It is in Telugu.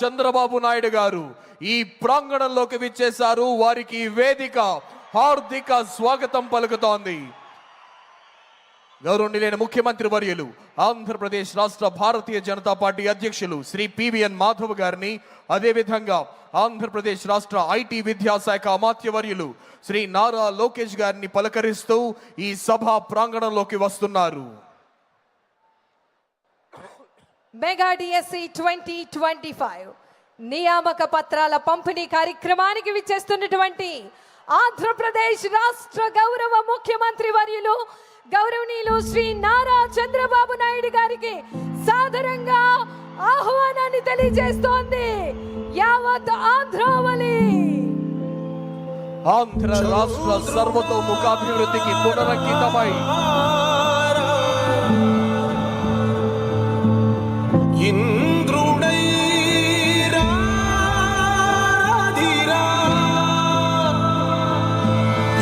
చంద్రబాబు నాయుడు గారు ఈ ప్రాంగణంలోకి విచ్చేశారు. వారికి వేదిక హార్దిక స్వాగతం పలుకుతోంది. గౌరవనీయులైన ముఖ్యమంత్రి వర్యులు ఆంధ్రప్రదేశ్ రాష్ట్ర భారతీయ జనతా పార్టీ అధ్యక్షులు శ్రీ పివిఎన్ మాధవ్ గారిని అదేవిధంగా ఆంధ్రప్రదేశ్ రాష్ట్ర ఐటీ విద్యాశాఖ అమాత్యవర్యులు శ్రీ నారా లోకేష్ గారిని పలకరిస్తూ ఈ సభ ప్రాంగణంలోకి వస్తున్నారు. Mega DSC twenty twenty five నియామక పత్రాల పంపిణీ కార్యక్రమానికి విచ్చేస్తున్నటువంటి ఆంధ్రప్రదేశ్ రాష్ట్ర గౌరవ ముఖ్యమంత్రి వర్యులు గౌరవనీయులు శ్రీ నారా చంద్రబాబు నాయుడు గారికి సాధారణంగా ఆహ్వానాన్ని తెలియజేస్తోంది. యావత్ ఆంధ్రావళి. ఆంధ్ర రాష్ట్ర సర్వతోముఖాభివృద్ధికి పునరంకితమై